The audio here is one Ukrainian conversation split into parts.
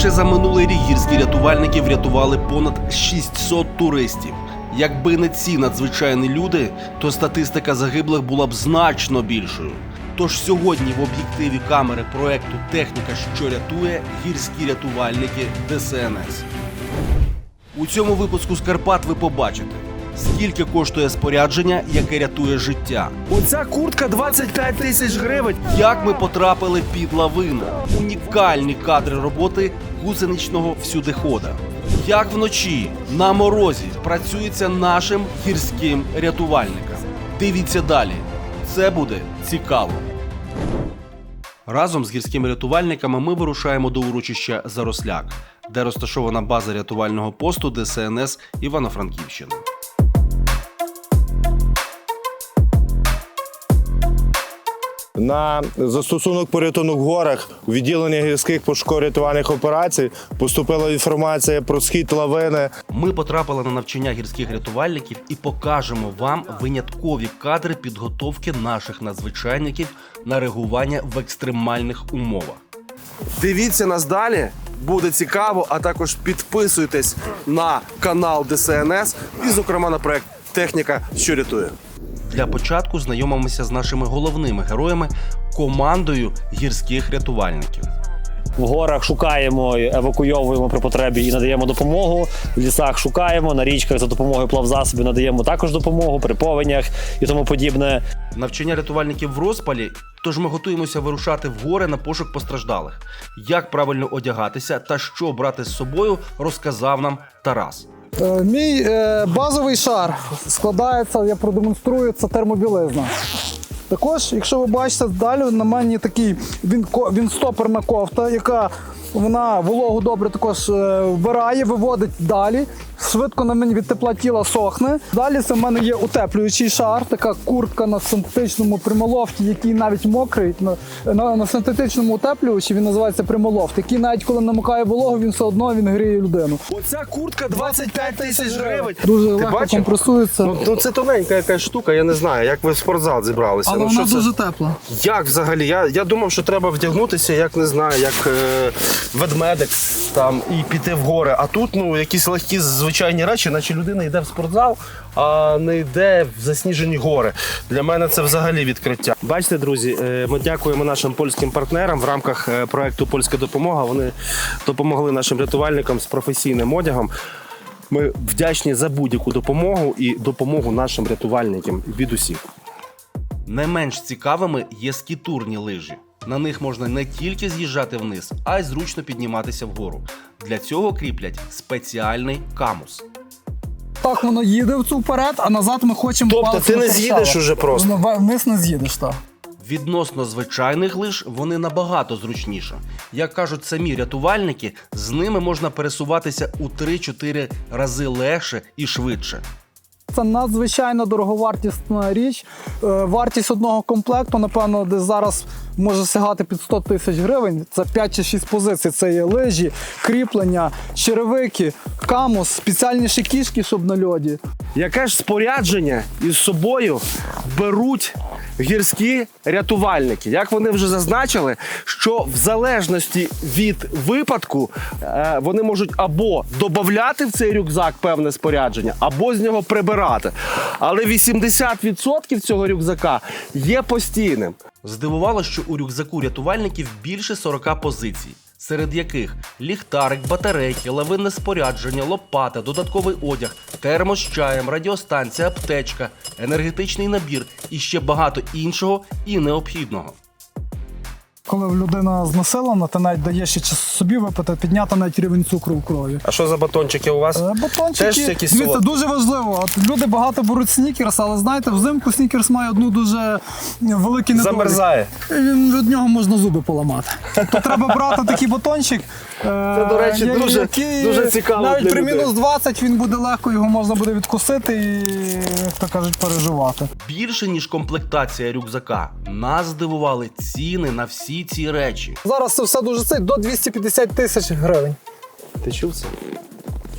Лише за минулий рік гірські рятувальники врятували понад 600 туристів. Якби не ці надзвичайні люди, то статистика загиблих була б значно більшою. Тож сьогодні в об'єктиві камери проекту Техніка, що рятує гірські рятувальники ДСНС. У цьому випуску з Карпат ви побачите, скільки коштує спорядження, яке рятує життя. Оця куртка 25 тисяч гривень. Як ми потрапили під лавину? Унікальні кадри роботи гусеничного всюдихода. Як вночі на морозі працюється нашим гірським рятувальникам. Дивіться далі. Це буде цікаво. Разом з гірськими рятувальниками ми вирушаємо до урочища Заросляк, де розташована база рятувального посту ДСНС Івано-Франківщини. На застосунок порятунок в горах у відділення гірських пошуково-рятувальних операцій поступила інформація про схід лавини. Ми потрапили на навчання гірських рятувальників і покажемо вам виняткові кадри підготовки наших надзвичайників на реагування в екстремальних умовах. Дивіться нас далі, буде цікаво, а також підписуйтесь на канал ДСНС і, зокрема, на проект Техніка, що рятує. Для початку знайомимося з нашими головними героями командою гірських рятувальників. В горах шукаємо, евакуйовуємо при потребі і надаємо допомогу. В лісах шукаємо, на річках за допомогою плавзасобів надаємо також допомогу при повенях і тому подібне. Навчання рятувальників в розпалі, тож ми готуємося вирушати в гори на пошук постраждалих. Як правильно одягатися та що брати з собою, розказав нам Тарас. Е, Мій е, базовий шар складається, я продемонструю, це термобілизна. Також, якщо ви бачите, далі на мені такий він, він стоперна кофта, яка вона вологу добре також е, вбирає, виводить далі. Швидко на мені від тепла тіла сохне. Далі це в мене є утеплюючий шар, така куртка на синтетичному примолофті, який навіть мокрий. На, на, на синтетичному утеплювачі він називається примолофт, який навіть коли намокає вологу, він все одно він гріє людину. Оця куртка 25 тисяч гривень. Дуже Ти легко бачив? компресується. Ну, ну це тоненька якась штука, я не знаю, як ви в спортзал зібралися. Але ну, вона що це? дуже тепла. Як взагалі? Я, я думав, що треба вдягнутися, як не знаю, як е, ведмедик там і піти в гори. А тут ну якісь легкі звичайні речі, наче людина йде в спортзал, а не йде в засніжені гори. Для мене це взагалі відкриття. Бачите, друзі, е, ми дякуємо нашим польським партнерам в рамках е, проекту Польська допомога. Вони допомогли нашим рятувальникам з професійним одягом. Ми вдячні за будь-яку допомогу і допомогу нашим рятувальникам від усіх. Не менш цікавими є скітурні лижі. На них можна не тільки з'їжджати вниз, а й зручно підніматися вгору. Для цього кріплять спеціальний камус. Так воно їде в цю вперед, а назад ми хочемо. Тобто ти не з'їдеш уже просто? Воно Вниз не з'їдеш, так. Відносно звичайних лиж вони набагато зручніше. Як кажуть самі рятувальники, з ними можна пересуватися у 3-4 рази легше і швидше. Це надзвичайно дороговартісна річ. Е, Вартість одного комплекту, напевно, десь зараз може сягати під 100 тисяч гривень. Це 5 чи 6 позицій. Це є лижі, кріплення, черевики, камус, спеціальні шикішки, щоб на льоді. Яке ж спорядження із собою беруть гірські рятувальники? Як вони вже зазначили, що в залежності від випадку е, вони можуть або додати в цей рюкзак певне спорядження, або з нього прибирати. Але 80% цього рюкзака є постійним. Здивувало, що у рюкзаку рятувальників більше 40 позицій, серед яких ліхтарик, батарейки, лавинне спорядження, лопата, додатковий одяг, термос з чаєм, радіостанція, аптечка, енергетичний набір і ще багато іншого і необхідного. Коли людина знесилена, ти навіть даєш ще собі випити, підняти навіть рівень цукру в крові. А що за батончики у вас? Е, Батончики, Теж якісь дивіться, дуже важливо. От люди багато беруть снікерс, але знаєте, взимку снікерс має одну дуже великий недолік. Замерзає. Він від нього можна зуби поламати. То треба брати такий батончик. Це, до речі, дуже- дуже цікаво Навіть для при людей. мінус 20 він буде легко, його можна буде відкусити і, як то кажуть, переживати. Більше ніж комплектація рюкзака, нас здивували ціни на всі ці речі. Зараз це все дуже це до 250 тисяч гривень. Ти чув це?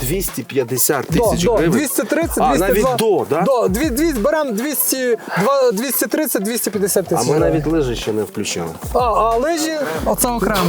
250 тисяч до, гривень. 230, А, 202. навіть до, да? До, дві, дві, беремо 200, два- 230, 250 тисяч. А ми гривень. навіть лижі ще не включили. А, а лижі, оце окремо.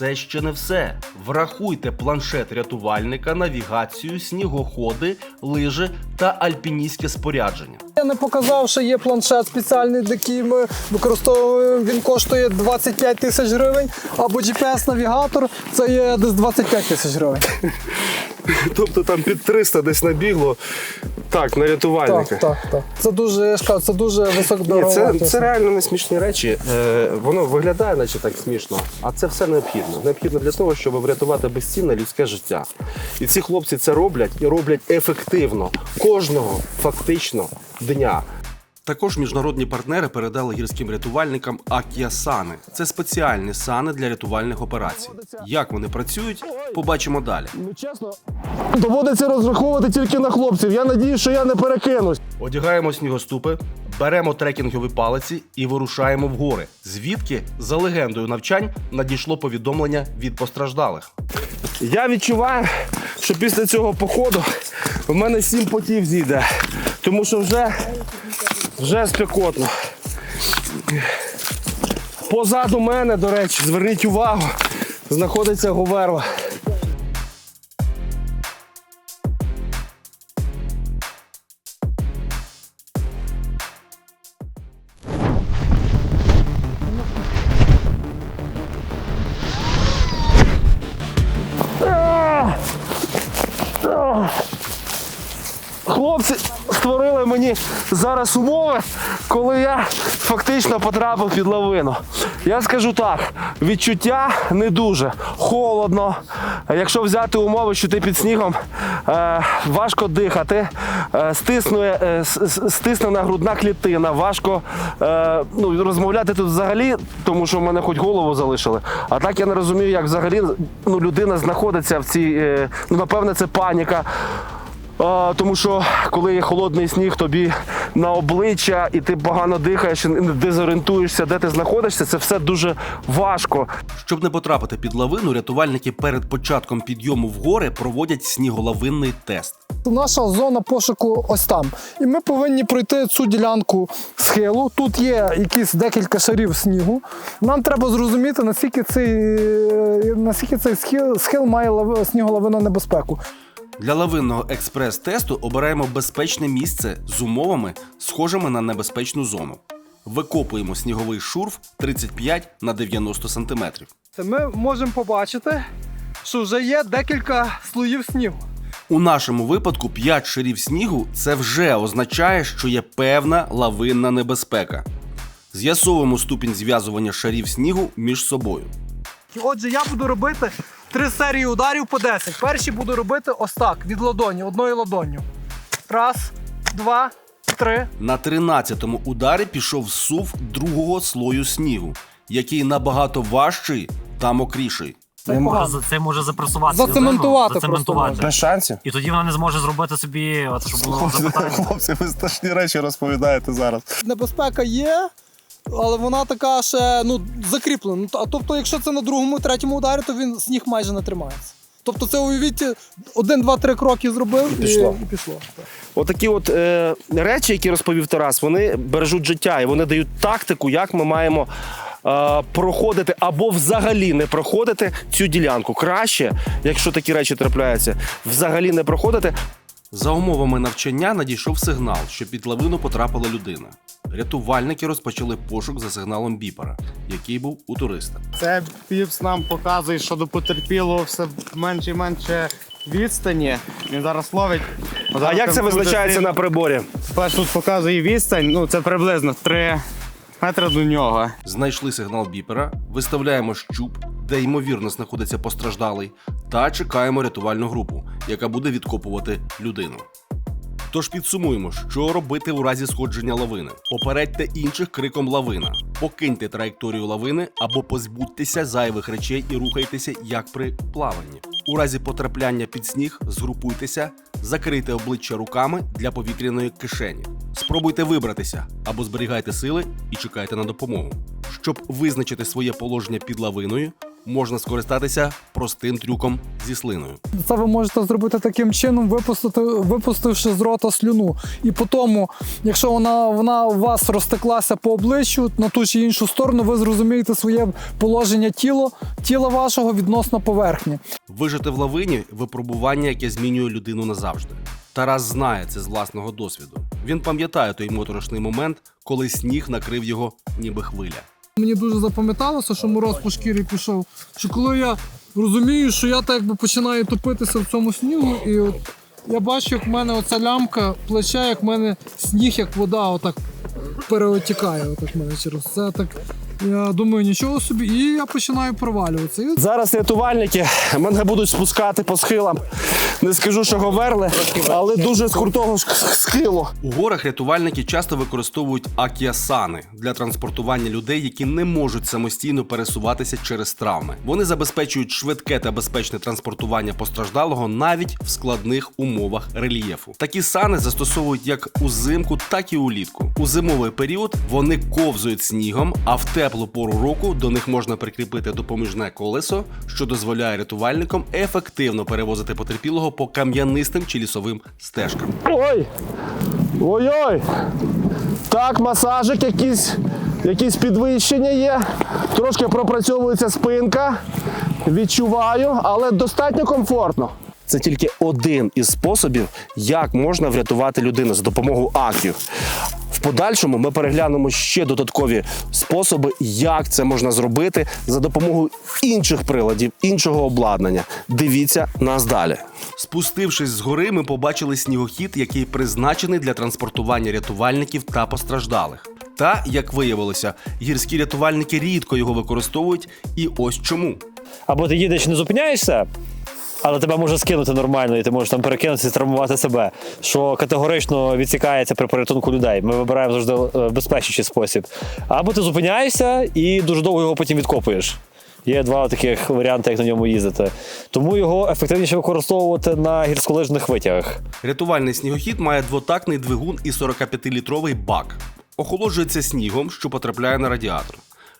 Це ще не все. Врахуйте планшет рятувальника, навігацію, снігоходи, лижи та альпіністське спорядження. Я не показав, що є планшет спеціальний, який ми використовуємо. Він коштує 25 тисяч гривень, або GPS-навігатор це є десь 25 тисяч гривень. Тобто там під 300 десь набігло. Так, на рятувальника. Так, так, так. Це дуже, я ж кажу, це дуже Ні, це, це реально не смішні речі. Е, воно виглядає, наче так смішно, а це все необхідно. Необхідно для того, щоб врятувати безцінне людське життя. І ці хлопці це роблять і роблять ефективно кожного фактично дня. Також міжнародні партнери передали гірським рятувальникам Акіасани. Це спеціальні сани для рятувальних операцій. Як вони працюють, побачимо далі. Чесно Доводиться розраховувати тільки на хлопців. Я надіюсь, що я не перекинусь. Одягаємо снігоступи, беремо трекінгові палиці і вирушаємо в гори. Звідки, за легендою навчань, надійшло повідомлення від постраждалих. Я відчуваю, що після цього походу в мене сім потів зійде, тому що вже, вже спекотно. Позаду мене, до речі, зверніть увагу, знаходиться Говерла. Зараз умови, коли я фактично потрапив під лавину. Я скажу так: відчуття не дуже холодно. Якщо взяти умови, що ти під снігом, е, важко дихати, е, стиснує, е, стиснена грудна клітина, важко е, ну, розмовляти тут взагалі, тому що в мене хоч голову залишили. А так я не розумію, як взагалі ну, людина знаходиться в цій, е, ну напевне, це паніка. А, тому що коли є холодний сніг, тобі на обличчя, і ти погано дихаєш, і не дезорієнтуєшся, де ти знаходишся, це все дуже важко. Щоб не потрапити під лавину, рятувальники перед початком підйому в гори проводять сніголавинний тест. Наша зона пошуку ось там. І ми повинні пройти цю ділянку схилу. Тут є якісь декілька шарів снігу. Нам треба зрозуміти, наскільки цей, наскільки цей схил, схил має лави- сніголовину небезпеку. Для лавинного експрес-тесту обираємо безпечне місце з умовами, схожими на небезпечну зону. Викопуємо сніговий шурф 35 на 90 см. Ми можемо побачити, що вже є декілька слоїв снігу. У нашому випадку 5 шарів снігу це вже означає, що є певна лавинна небезпека. З'ясовуємо ступінь зв'язування шарів снігу між собою. Отже, я буду робити три серії ударів по 10. Перші буду робити ось так, від ладоні, одною ладонню. Раз, два, три. На 13-му ударі пішов сув другого слою снігу, який набагато важчий та мокріший. Це може, за- це може запресувати. Зацементувати людину, зацементувати. просто Без шансів. І тоді вона не зможе зробити собі, от, щоб було запитання. Хлопці, ви страшні речі розповідаєте зараз. Небезпека є, але вона така ще ну, закріплена. Ну, тобто, якщо це на другому, третьому ударі, то він сніг майже не тримається. Тобто це уявіть, один, два, три кроки зробив і пішло. І, пішло. Отакі от е, речі, які розповів Тарас, вони бережуть життя і вони дають тактику, як ми маємо. е, Проходити або взагалі не проходити цю ділянку. Краще, якщо такі речі трапляються, взагалі не проходити, За умовами навчання надійшов сигнал, що під лавину потрапила людина. Рятувальники розпочали пошук за сигналом біпера, який був у туриста. Це піпс нам показує, що до потерпілого все менше і менше відстані. Він зараз ловить. А як це визначається на приборі? Перш тут показує відстань, ну це приблизно 3 метри до нього. Знайшли сигнал біпера, виставляємо щуп, де ймовірно знаходиться постраждалий, та чекаємо рятувальну групу, яка буде відкопувати людину. Тож підсумуємо, що робити у разі сходження лавини. Попередьте інших криком лавина, покиньте траєкторію лавини або позбудьтеся зайвих речей і рухайтеся як при плаванні. У разі потрапляння під сніг згрупуйтеся, закрийте обличчя руками для повітряної кишені. Спробуйте вибратися або зберігайте сили і чекайте на допомогу. Щоб визначити своє положення під лавиною, можна скористатися простим трюком зі слиною. Це ви можете зробити таким чином, випустити, випустивши з рота слюну. І по тому, якщо вона, вона у вас розтеклася по обличчю на ту чи іншу сторону, ви зрозумієте своє положення тіла, тіла вашого відносно поверхні. Вижити в лавині випробування, яке змінює людину назавжди. Тарас знає це з власного досвіду. Він пам'ятає той моторошний момент, коли сніг накрив його ніби хвиля. Мені дуже запам'яталося, що мороз по шкірі пішов. Що коли я розумію, що я так якби починаю топитися в цьому снігу, і от я бачу, як в мене оця лямка плече, як в мене сніг, як вода, отак переотікає. Отак в мене через це так. Я думаю, нічого собі, і я починаю провалюватися. І Зараз рятувальники мене будуть спускати по схилам. Не скажу, що говерли, але дуже з крутого схилу. У горах рятувальники часто використовують акіасани для транспортування людей, які не можуть самостійно пересуватися через травми. Вони забезпечують швидке та безпечне транспортування постраждалого навіть в складних умовах рельєфу. Такі сани застосовують як узимку, так і улітку. У зимовий період вони ковзують снігом, а в теплу пору року до них можна прикріпити допоміжне колесо, що дозволяє рятувальникам ефективно перевозити потерпілого по кам'янистим чи лісовим стежкам. Ой! Ой-ой! Так, масажик, якісь, якісь підвищення є. Трошки пропрацьовується спинка. Відчуваю, але достатньо комфортно. Це тільки один із способів, як можна врятувати людину за допомогою аків. Подальшому ми переглянемо ще додаткові способи, як це можна зробити за допомогою інших приладів, іншого обладнання. Дивіться нас далі. Спустившись з гори, ми побачили снігохід, який призначений для транспортування рятувальників та постраждалих. Та, як виявилося, гірські рятувальники рідко його використовують, і ось чому. Або ти їдеш не зупиняєшся, але тебе може скинути нормально, і ти можеш там перекинутися і травмувати себе, що категорично відсікається при порятунку людей. Ми вибираємо завжди е, безпечніший спосіб. Або ти зупиняєшся і дуже довго його потім відкопуєш. Є два таких варіанти, як на ньому їздити. Тому його ефективніше використовувати на гірськолижних витягах. Рятувальний снігохід має двотактний двигун і 45-літровий бак. Охолоджується снігом, що потрапляє на радіатор.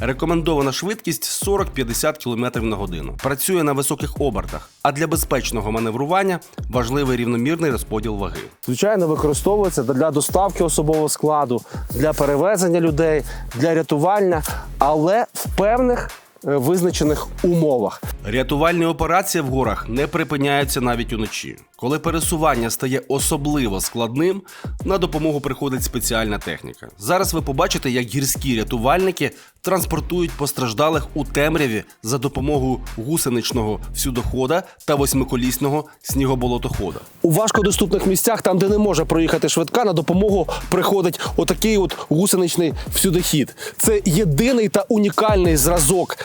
Рекомендована швидкість 40-50 км на годину. Працює на високих обертах, а для безпечного маневрування важливий рівномірний розподіл ваги. звичайно, використовується для доставки особового складу, для перевезення людей, для рятування, але в певних е, визначених умовах. Рятувальні операції в горах не припиняються навіть уночі. Коли пересування стає особливо складним, на допомогу приходить спеціальна техніка. Зараз ви побачите, як гірські рятувальники транспортують постраждалих у темряві за допомогою гусеничного всюдохода та восьмиколісного снігоболотохода. У важкодоступних місцях, там, де не може проїхати швидка, на допомогу приходить отакий от гусеничний всюдохід. Це єдиний та унікальний зразок.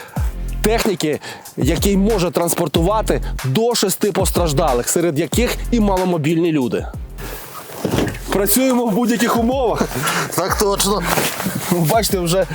Техніки, який може транспортувати до шести постраждалих, серед яких і маломобільні люди. Працюємо в будь-яких умовах. Так точно. Бачите, вже,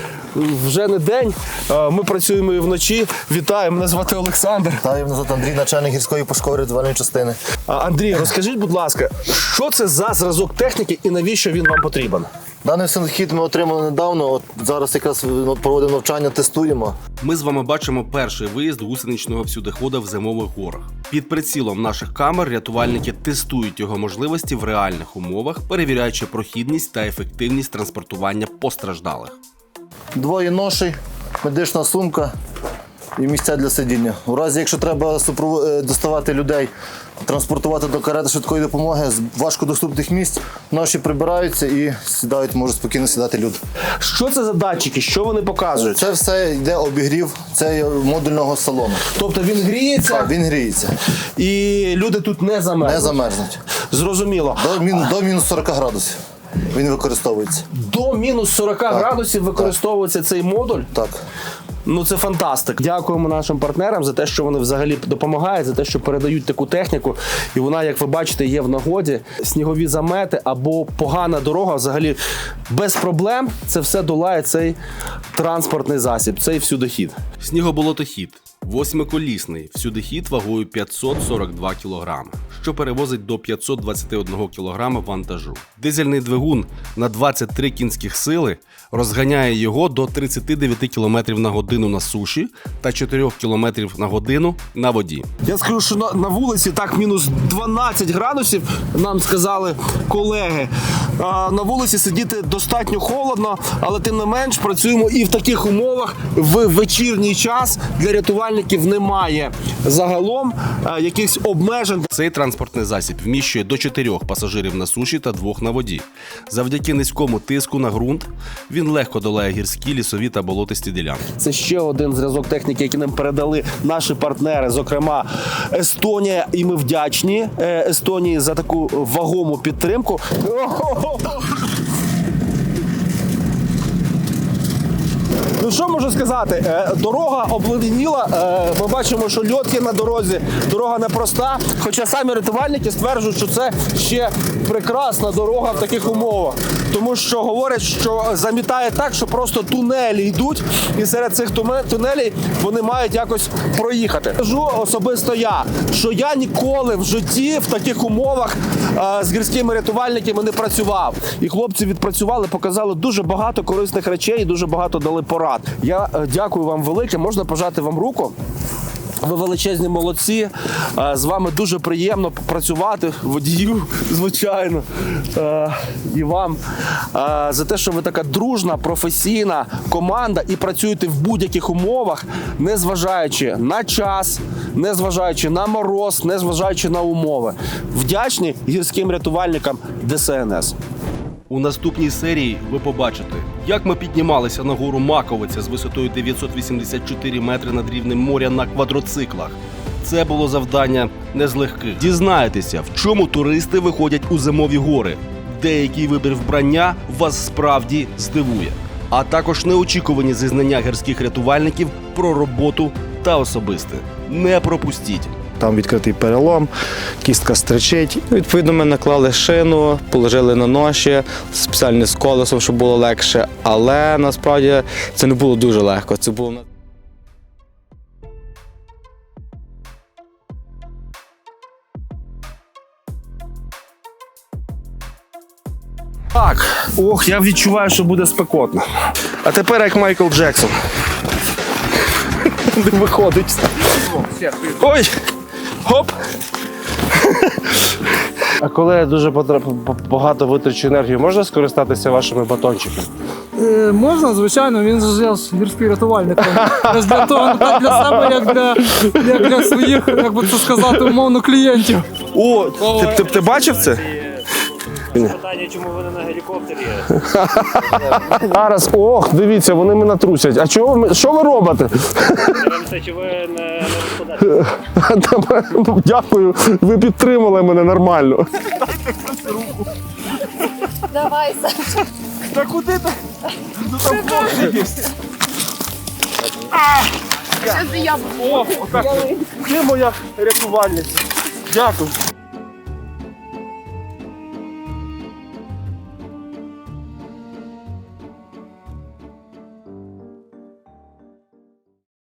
вже не день. Е, Ми працюємо і вночі. Вітаю, мене звати Олександр. Та я назад Андрій, начальник гірської пошукової рятувальної частини. Андрій, розкажіть, будь ласка, що це за зразок техніки і навіщо він вам потрібен? Даний синхід ми отримали недавно. От зараз якраз ну, проводимо навчання, тестуємо. Ми з вами бачимо перший виїзд гусеничного всюдихода в зимових горах. Під прицілом наших камер рятувальники тестують його можливості в реальних умовах, перевіряючи прохідність та ефективність транспортування постраждалих. Двоє ношей, медична сумка і місця для сидіння. У разі, якщо треба е, доставати людей, транспортувати до карети швидкої допомоги з важкодоступних місць, ноші прибираються і сідають, можуть спокійно сідати люди. Що це за датчики? Що вони показують? Це все йде обігрів, це модульного салону. Тобто він гріється Так, він гріється, і люди тут не замерзнуть. не замерзнуть. Зрозуміло. До, мін, до мінус 40 градусів він використовується. До мінус 40 градусів використовується цей модуль. Так. Ну це фантастик. Дякуємо нашим партнерам за те, що вони взагалі допомагають, за те, що передають таку техніку. І вона, як ви бачите, є в нагоді. Снігові замети або погана дорога, взагалі без проблем це все долає цей транспортний засіб, цей всюдохід. Снігоболотохід Восьмиколісний, всюди хід вагою 542 кг, що перевозить до 521 кг вантажу. Дизельний двигун на 23 кінських сили розганяє його до 39 км на годину на суші та 4 км на годину на воді. Я скажу, що на, на вулиці так мінус 12 градусів, нам сказали колеги. На вулиці сидіти достатньо холодно, але тим не менш працюємо і в таких умовах в вечірній час для рятувальників немає загалом якихось обмежень. Цей транспортний засіб вміщує до 4 пасажирів на суші та 2 на воді. Завдяки низькому тиску на ґрунт він легко долає гірські, лісові та болотисті ділянки. Це ще один зразок техніки, який нам передали наші партнери, зокрема Естонія. І ми вдячні е, Естонії за таку вагому підтримку. Oh. Ну що можу сказати? Е, Дорога обледеніла. Е, Ми бачимо, що льот є на дорозі. Дорога непроста. Хоча самі рятувальники стверджують, що це ще прекрасна дорога в таких умовах. Тому що говорять, що замітає так, що просто тунелі йдуть, і серед цих тунелей вони мають якось проїхати. Кажу особисто я, що я ніколи в житті в таких умовах е, з гірськими рятувальниками не працював. І хлопці відпрацювали, показали дуже багато корисних речей, і дуже багато дали порад. Я е, дякую вам велике. Можна пожати вам руку. Ви величезні молодці. Е, З вами дуже приємно працювати водію, звичайно. Е, І вам за те, що ви така дружна, професійна команда і працюєте в будь-яких умовах, не зважаючи на час, не зважаючи на мороз, не зважаючи на умови. Вдячні гірським рятувальникам ДСНС. У наступній серії ви побачите, як ми піднімалися на гору Маковиця з висотою 984 метри над рівнем моря на квадроциклах. Це було завдання не з легких. Дізнаєтеся, в чому туристи виходять у зимові гори. Деякий вибір вбрання вас справді здивує. А також неочікувані зізнання гірських рятувальників про роботу та особисте. Не пропустіть. Там відкритий перелом, кістка стричить. Відповідно, ми наклали шину, положили на ноші, спеціальне з колесом, щоб було легше. Але насправді це не було дуже легко. Це було Так, ох, я відчуваю, що буде спекотно. А тепер як Майкл Джексон. Не виходить. Ой! А коли я дуже багато витрачу енергії, можна скористатися вашими батончиками? Е, можна, звичайно, він же ж гірський рятувальник. Того, так для себе, як для, як для своїх, як би це сказати, умовно, клієнтів. О, ти, ти, ти бачив це? Питання, чому ви не на гелікоптері? Зараз, ох, дивіться, вони мене трусять. А чого ви, що ви робите? Дивимося, чи ви не, не розпадаєте. Дякую, ви підтримали мене нормально. Давай, Саша. Та куди ти? Що ти я О, отак. Ти моя рятувальниця. Дякую.